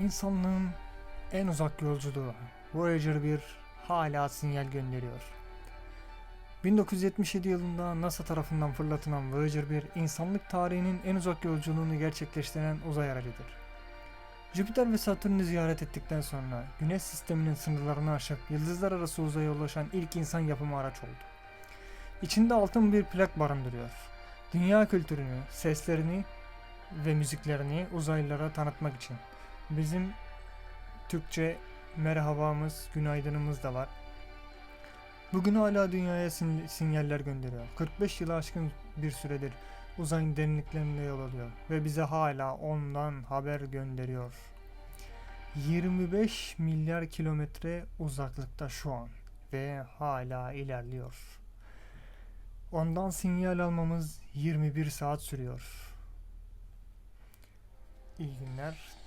İnsanlığın en uzak yolculuğu Voyager 1 hala sinyal gönderiyor. 1977 yılında NASA tarafından fırlatılan Voyager 1, insanlık tarihinin en uzak yolculuğunu gerçekleştiren uzay aracıdır. Jüpiter ve Satürn'ü ziyaret ettikten sonra Güneş sisteminin sınırlarını aşıp yıldızlar arası uzaya ulaşan ilk insan yapımı araç oldu. İçinde altın bir plak barındırıyor. Dünya kültürünü, seslerini ve müziklerini uzaylılara tanıtmak için. Bizim Türkçe merhabamız, günaydınımız da var. Bugün hala dünyaya sin- sinyaller gönderiyor. 45 yılı aşkın bir süredir uzayın derinliklerinde yol alıyor ve bize hala ondan haber gönderiyor. 25 milyar kilometre uzaklıkta şu an ve hala ilerliyor. Ondan sinyal almamız 21 saat sürüyor. İyi günler.